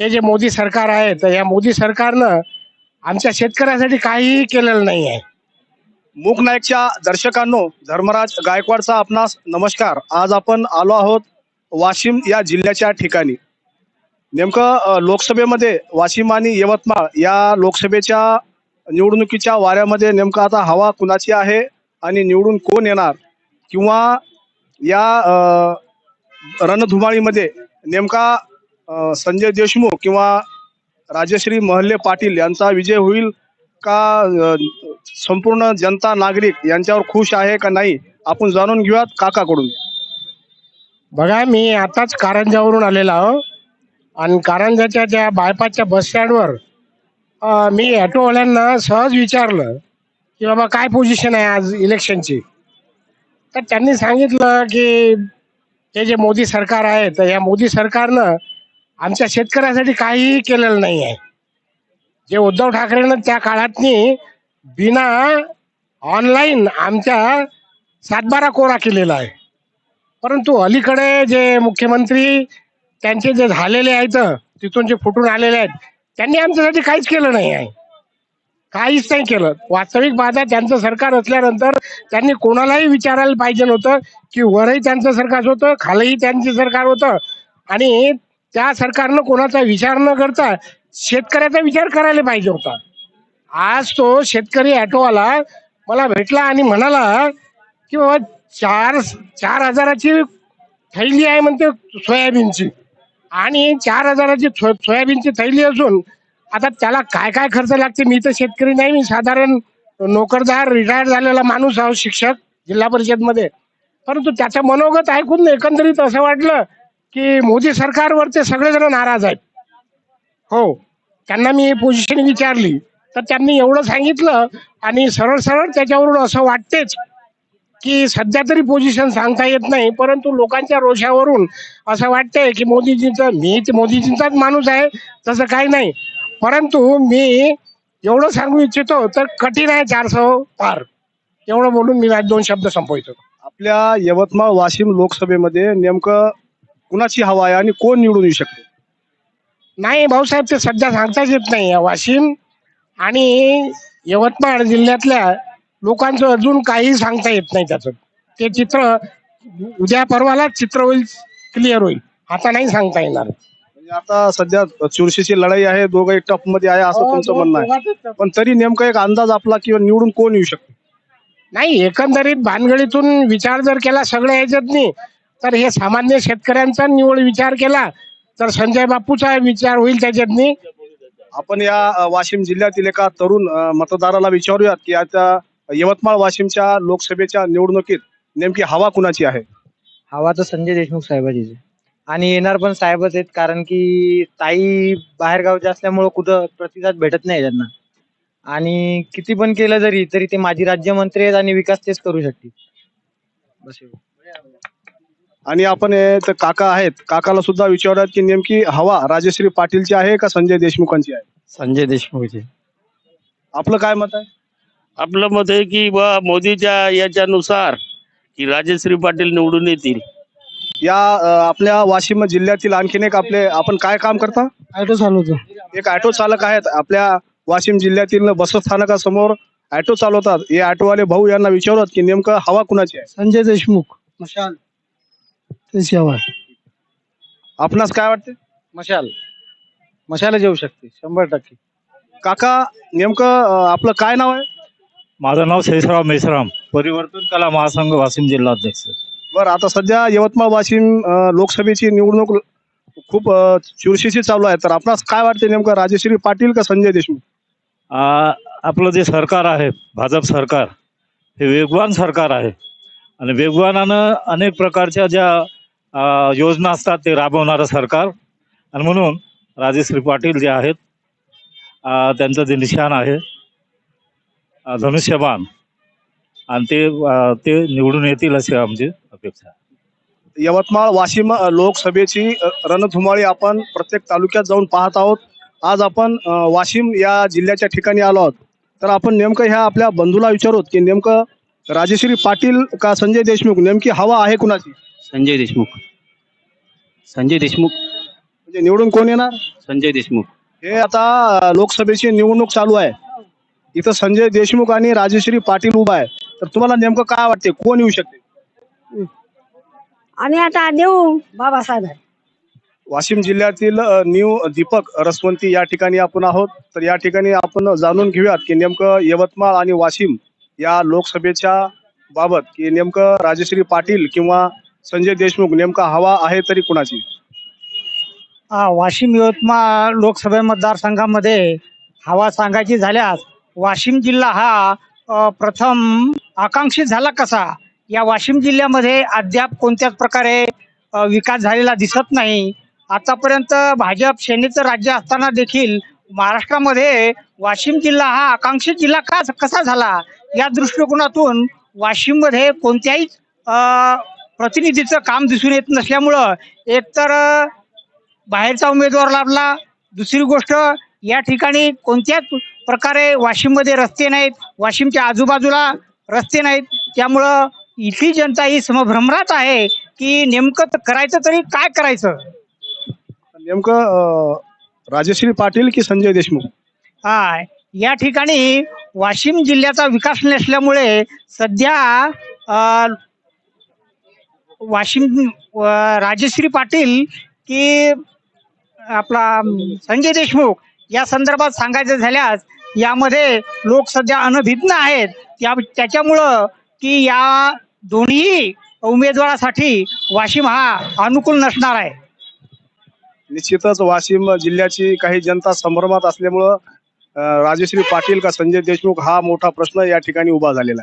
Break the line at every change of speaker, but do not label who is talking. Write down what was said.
हे जे मोदी सरकार आहे तर या मोदी सरकारनं आमच्या शेतकऱ्यासाठी काहीही केलेलं नाही आहे.
मूकनायकच्या दर्शकांनो धर्मराज गायकवाडचा आपणास नमस्कार. आज आपण आलो आहोत वाशिम या जिल्ह्याच्या ठिकाणी. नेमकं लोकसभेमध्ये वाशिम आणि यवतमाळ या लोकसभेच्या निवडणुकीच्या वाऱ्यामध्ये नेमकं आता हवा कुणाची आहे आणि निवडून कोण येणार? किंवा या रणधुमाळीमध्ये नेमका संजय देशमुख किंवा राजश्री महल्ले पाटील यांचा विजय होईल का संपूर्ण जनता नागरिक यांच्यावर खुश आहे का नाही आपण जाणून घेऊयात काकाकडून.
बघा मी आताच कारंजावरून आलेलो आहो. आणि कारंजाच्या ज्या बायपासच्या बसस्टँडवर मी ॲटोवाल्यांना सहज विचारलं की बाबा काय पोझिशन आहे आज इलेक्शनची तर त्यांनी सांगितलं की हे जे मोदी सरकार आहे तर या मोदी सरकारनं आमच्या शेतकऱ्यासाठी काहीही केलेलं नाही आहे जे उद्धव ठाकरेनं त्या काळातनी बिना ऑनलाईन आमच्या सातबारा कोरा केलेला आहे. परंतु अलीकडे जे मुख्यमंत्री त्यांचे जे झालेले आहेत तिथून जे फुटून आलेले आहेत त्यांनी आमच्यासाठी काहीच केलं नाही आहे. काहीच नाही केलं. वास्तविक पाहता त्यांचं सरकार असल्यानंतर त्यांनी कोणालाही विचारायला पाहिजे नव्हतं की वरही त्यांचं सरकार होतं खालीही त्यांचं सरकार होतं. आणि त्या सरकारनं कोणाचा विचार न करता शेतकऱ्याचा विचार करायला पाहिजे होता. आज तो शेतकरी ॲटोवाला मला भेटला आणि म्हणाला की बाबा चार चार हजाराची थैली आहे म्हणते सोयाबीनची. आणि चार हजाराची सो- सोयाबीनची थैली असून आता त्याला काय काय खर्च लागते? मी तर शेतकरी नाही मी साधारण नोकरदार रिटायर झालेला माणूस आहो शिक्षक जिल्हा परिषदमध्ये. परंतु त्याचं मनोगत ऐकून एकंदरीत असं वाटलं की मोदी सरकारवर ते सगळेजण नाराज आहेत. हो. त्यांना मी पोझिशन विचारली. तर त्यांनी एवढं सांगितलं आणि सरळ सरळ त्याच्यावरून असं वाटतेच की सध्या तरी पोझिशन सांगता येत नाही परंतु लोकांच्या रोषावरून असं वाटतंय की मोदीजींचं मी ते मोदीजींचाच माणूस आहे तसं काही नाही. परंतु मी एवढं सांगू इच्छितो तर कठीण आहे चारशे पार. एवढं बोलून मी दोन शब्द संपवतो.
आपल्या यवतमाळ वाशिम लोकसभेमध्ये नेमकं कुणाची हवा आहे आणि कोण निवडून येऊ शकते?
नाही भाऊसाहेब ते सध्या सांगताच येत नाही वाशिम. आणि यवतमाळ जिल्ह्यातल्या लोकांचं अजून काही सांगता येत नाही त्याचं. ते चित्र उद्या परवालाच चित्र होईल क्लिअर होईल. आता नाही सांगता येणार.
म्हणजे आता सध्या चुरशीची लढाई आहे दोघंही टफमध्ये आहे असं तुमचं म्हणणं आहे. पण तरी नेमकं एक अंदाज आपला किंवा निवडून कोण येऊ शकतो?
नाही एकंदरीत भानगडीतून विचार जर केला सगळ्या ह्याच्यातनी तर हे सामान्य शेतकऱ्यांचा निवड विचार केला तर संजय बापूचा विचार होईल त्याच्यातनी.
आपण या वाशिम जिल्ह्यातील एका तरुण मतदाराला विचारूयात की आता यवतमाळ वाशिमच्या लोकसभेच्या निवडणुकीत नेमकी हवा कुणाची आहे?
हवा तर संजय देशमुख साहेबाचीच आहे. आणि येणार पण साहेबच आहेत कारण की ताई बाहेरगावच्या असल्यामुळं कुठं प्रतिसाद भेटत नाही त्यांना. आणि किती पण केलं जरी तरी ते माजी राज्यमंत्री आहेत आणि विकास तेच करू शकतील. बस एवढं.
आणि आपण हे इथं काका आहेत काकाला सुद्धा विचारूयात की नेमकी हवा राजश्री पाटीलची आहे का संजय देशमुखांची आहे?
संजय देशमुखचे.
आपलं काय मत आहे?
आपलं मत आहे की बा मोदीच्या याच्यानुसार की राजश्री पाटील निवडून येतील.
या अ, आपल्या वाशिम जिल्ह्यातील आणखीन एक आपले आपण काय काम करता?
ऑटो चालवतो.
एक ऑटो चालक आहेत आपल्या वाशिम जिल्ह्यातील बसस्थानकासमोर ऑटो चालवतात. हे ऑटोवाले भाऊ यांना विचारत की नेमकं हवा कुणाची आहे?
संजय देशमुख. मशाल. हवा
आपणास काय वाटते
मशाल. मशाला येऊ शकते शंभर टक्के.
काका नेमकं अ, आपलं काय नाव आहे?
माझं नाव शेषराव मेश्राम परिवर्तन कला महासंघ वाशिम जिल्हाध्यक्ष
बरं आता सध्या यवतमाळ वाशिम अ, लोकसभेची निवडणूक खूप अ, चुरशीची चालू आहे. तर आपणास काय वाटते नेमकं राजश्री पाटील का संजय देशमुख?
आ, आपलं जे सरकार आहे भाजप सरकार हे वेगवान सरकार आहे. आणि वेगवानानं अनेक प्रकारच्या ज्या योजना असतात ते राबवणारं सरकार. आणि म्हणून राजेश्री पाटील जे आहेत त्यांचं जे निशाण आहे धनुष्यबाण. आणि ते ते निवडून येतील अशी आमची अपेक्षा आहे.
यवतमाळ वाशिम लोकसभेची रणधुमाळी आपण प्रत्येक तालुक्यात जाऊन पाहत आहोत. आज आपण वाशिम या जिल्ह्याच्या ठिकाणी आलो आहोत. तर आपण नेमकं ह्या आपल्या बंधूला विचारूत की नेमकं राजेश्री पाटील का संजय देशमुख नेमकी हवा आहे कुणाची?
संजय देशमुख. संजय देशमुख.
म्हणजे निवडून कोण येणार?
संजय देशमुख.
हे आता लोकसभेची निवडणूक चालू आहे. इथं संजय देशमुख आणि राजश्री पाटील उभा आहे. तर तुम्हाला नेमकं काय वाटते? कोण येऊ शकते?
आम्ही आता देऊ बाबासाहेब.
वाशिम जिल्ह्यातील अ, न्यू दीपक रसवंती या ठिकाणी आपण आहोत. तर या ठिकाणी आपण जाणून घेऊयात की नेमकं यवतमाळ आणि वाशिम या लोकसभेच्या बाबत की नेमकं राजश्री पाटील किंवा संजय देशमुख नेमका हवा आहे तरी कुणाची?
हा, वाशिम यवतमाळ लोकसभा मतदारसंघामध्ये हवा सांगायची झाल्यास वाशिम जिल्हा हा अ, प्रथम आकांक्षित झाला कसा? या वाशिम जिल्ह्यामध्ये अद्याप कोणत्याच प्रकारे अ, विकास झालेला दिसत नाही. आतापर्यंत भाजप सेनेचं राज्य असताना देखील महाराष्ट्रामध्ये वाशिम जिल्हा हा आकांक्षित जिल्हा का कसा झाला? या दृष्टिकोनातून वाशिममध्ये कोणत्याही अ, प्रतिनिधीचं काम दिसून येत नसल्यामुळं एकतर बाहेरचा उमेदवार लाभला. दुसरी गोष्ट या ठिकाणी कोणत्याच प्रकारे वाशिममध्ये रस्ते नाहीत वाशिमच्या आजूबाजूला रस्ते नाहीत त्यामुळं इथली जनता ही समभ्रमरात आहे की नेमकं करायचं तरी काय करायचं?
नेमकं राजश्री पाटील की संजय देशमुख?
हा या ठिकाणी वाशिम जिल्ह्याचा विकास नसल्यामुळे सध्या वाशिम राजश्री पाटील की आपला संजय देशमुख या संदर्भात सांगायचं झाल्यास यामध्ये लोक सध्या अनभिज्ञ आहेत. त्या त्याच्यामुळं की या दोन्ही उमेदवारासाठी वाशिम हा अनुकूल नसणार आहे.
निश्चितच वाशिम जिल्ह्याची काही जनता संभ्रमात असल्यामुळं राजश्री पाटील का संजय देशमुख हा मोठा प्रश्न या ठिकाणी उभा झालेला आहे.